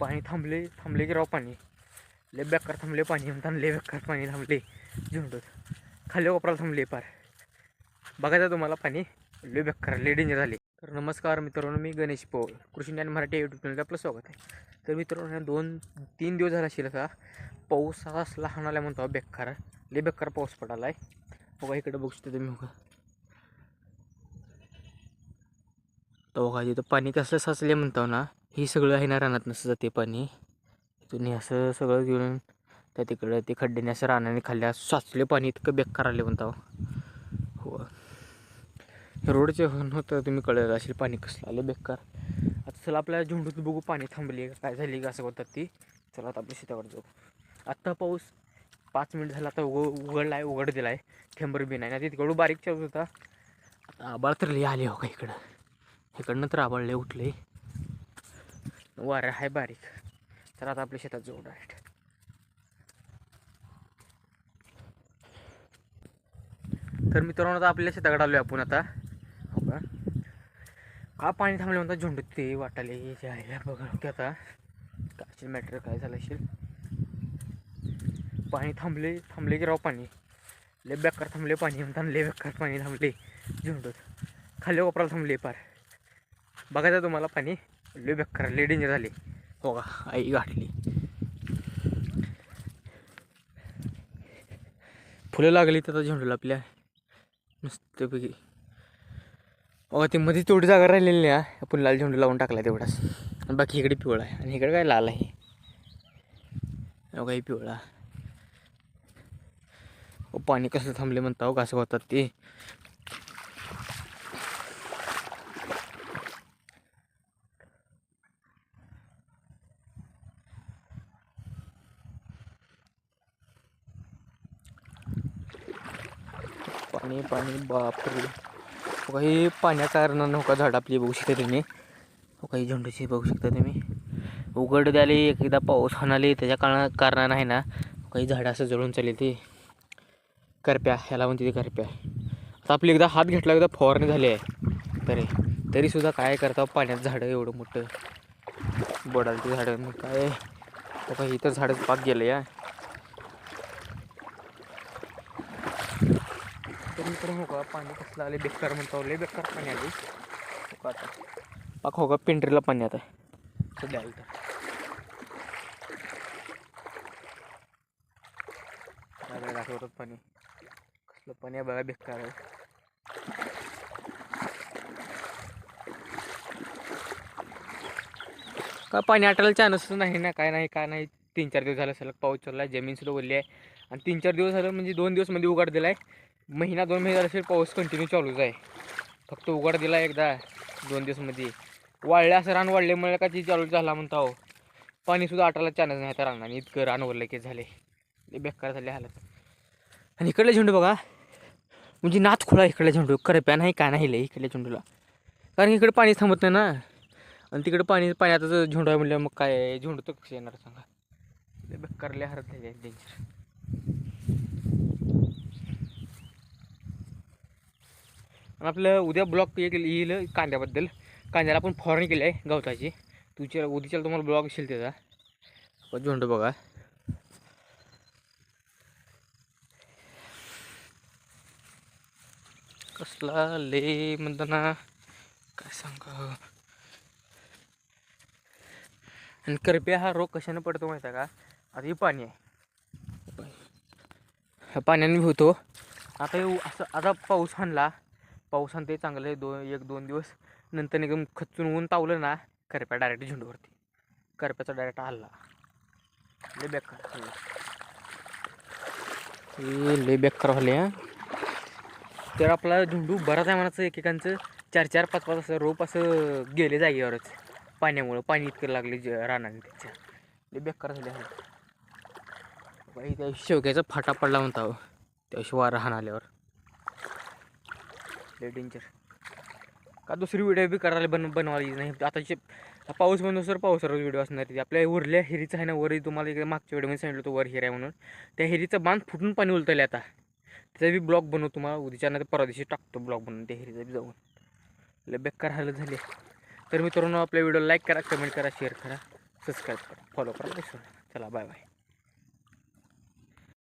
पाणी थांबले थांबले की राव पाणी. लय बेकार थांबले पाणी म्हणताना लय बेकार पाणी थांबले. झुंडत. खाली कोपराला थांबले पार. बघायचं तुम्हाला पाणी. लय बेकार लय डेंजर झाले. तर नमस्कार मित्रांनो मी गणेश पोळ कृषी ज्ञान मराठी यूट्यूब चॅनलला आपलं स्वागत आहे. तर मित्रांनो ह्या दोन तीन दिवस झाला असेल का? पाऊस हा लहान आला म्हणतो बेकार. लय बेकार पाऊस पडाला आहे बघा इकडे बघू शकता तुम्ही बघा. तर बघा तिथं पाणी कसं साचले म्हणतो ना. हे सगळं आहे ना रानात नसतं जाते पाणी. इथून हे असं सगळं घेऊन त्या तिकडं ते खड्ड्याने असं रानाने खाल्ल्या साचले पाणी इतकं बेकार आले म्हणता हो. हो. रोडचे होतं तुम्ही कळलं असेल पाणी कसलं आलं बेकार. आता चला आपल्या झुंडूत बघू पाणी थांबली काय झाली का असं होतात ती. चला आता आपल्या शेताकडे जाऊ. आत्ता पाऊस पाच मिनिट झाला आता उघ उघडला आहे उघड दिला आहे ठेंबर बी नाही ना तिकडून बारीक चालू होता. आता आबाळ तर लई आले हो का इकडं. इकडनं तर आबाळ उठले वारं आहे बारीक. तर आता आपल्या शेतात जोड डायरेक्ट तर मित्रांनो आता आपल्या शेताकडे आलो आपण आता. हो का? का पाणी थांबले म्हणतात झोंडत ते वाटाले जे आहे बघा की आता. काय मॅटर काय झालं असेल. पाणी थांबले थांबले की राव पाणी. लय बेकार थांबले पाणी म्हणताना लय बेकार पाणी थांबले. झोंडत खाली कोपराला थांबले पार. बघायचं तुम्हाला पाणी. लय बेकार लय डेंजर झाले. हो का आई गाठली. फुलं लागली तर झेंडूला आपल्या. मस्तपैकी. बघा ते मध्ये तेवढी जागा राहिलेली नाही आपण लाल झेंडू लावून टाकला तेवढाच. आणि बाकी इकडे पिवळा आहे. आणि इकडे काय लाल आहे? बघा पिवळा. अहो, पाणी कसं थांबले म्हणता हो कसं होतात ते. पाणी पाणी बापरे. हो काही पाण्याच्या कारणानं हो का झाड आपली बघू शकता तुम्ही. हो काही झेंडूची बघू शकता तुम्ही. उघड द्याले एकदा पाऊस हाणाले त्याच्या कारणा कारणानं आहे ना हो काही झाडं असं जळून चालले ते. करप्या ह्याला म्हणते ते करप्या. आता आपली एकदा हात घेतला एकदा फवारणी झाली आहे. तरी तरीसुद्धा काय करता पाण्यात झाडं एवढं मोठं. बोडाल ते झाडं मग काय? हो इथं झाडं पाक गेलं या. तर हो का पाणी कसलं आले बेकार म्हणतो लय बेकार पाणी आले हो का आता. पाक हो का पेंट्रीला पाणी आता. सध्या आलं काय दाखवतात पाणी. कसलं पाणी आहे बघा बेकार आहे. का पाणी आटायला चान्सच नाही ना काय नाही काय नाही. तीन चार दिवस झालं सलग पाऊस चालला आहे जमीन सुद्धा ओलली आहे. आणि तीन चार दिवस झालं म्हणजे दोन दिवसमध्ये उघड दिला आहे महिना दोन महिना असेल पाऊस कंटिन्यू चालूच आहे. फक्त उघड दिला एकदा दोन दिवसमध्ये. वाळले असं रान वाढल्यामुळे का ती चालू झाला म्हणता हो पाणीसुद्धा आटायला चान्स नाही त्या रानाने इतकं रान वरलं की झाले. ते बेकार झाले हालत. आणि इकडले झेंडू बघा. म्हणजे नाच खुळा इकडल्या झेंडू. करप्या नाही काय नाही लय इकडल्या झेंडूला. कारण इकडे पाणी थांबत नाही ना. आणि तिकडे पाणी पाण्याचा झेंडू आहे म्हणलं मग काय? झेंडू तर कसं येणार सांगा. लय बेकार हरत नाही डेंजर आपलं उद्या ब्लॉग एक येईल कांद्याबद्दल. कांद्याला आपण फवारणी केली आहे गवताची. तुझ्या उद्याच्याला तुम्हाला ब्लॉग असेल त्याचा. झोंड बघा. कसला ले म्हणताना काय सांगा? आणि करप्या हा रोग कशाने पडतो माहिती आहे का? आता हे पाणी आहे. पाण्याने होतो. आता असं आता पाऊस आणला. पाऊस आणते चांगलं दोन एक दोन दिवस नंतर एकदम खचून ऊन तावलं ना करप्या डायरेक्ट झेंडूवरती. करप्याचा डायरेक्ट हल्ला. लय बेकार हल्ला. हे लय बेकार झाले तर आपला झेंडू बराच आहे म्हणायचं एकेकांचं चार चार पाच पाच असं रोप असं गेले जागेवरच. पाण्यामुळं पाणी इतकं लागले ज रानाने त्याच्या. लय बेकार झाले आहे बाई त्या शेवग्याचा फाटा पडला म्हणता त्या त्याशी वारा हाण आल्यावर लय डेंजर का दुसरी व्हिडिओ बी करायला बन बनवायची नाही. आता जे पाऊस म्हणून सर पावसावर व्हिडिओ असणार ती आपल्या उरल्या हिरीचं आहे ना वरही तुम्हाला इकडे मागच्या व्हिडिओमध्ये सांगितलं होतं वर हिरा आहे म्हणून. त्या हिरीचं बांध फुटून पाणी उलटले आता. त्याचा बी ब्लॉक बनवू तुम्हाला. उद्याच्या नाही परवा दिवशी टाकतो ब्लॉक बनवून त्या हिरीचा बी जाऊन. लय बेकार हालत झाली तर मित्रांनो आपल्या व्हिडिओ लाईक करा कमेंट करा शेअर करा. सबस्क्राईब करा. फॉलो करा. चला बाय बाय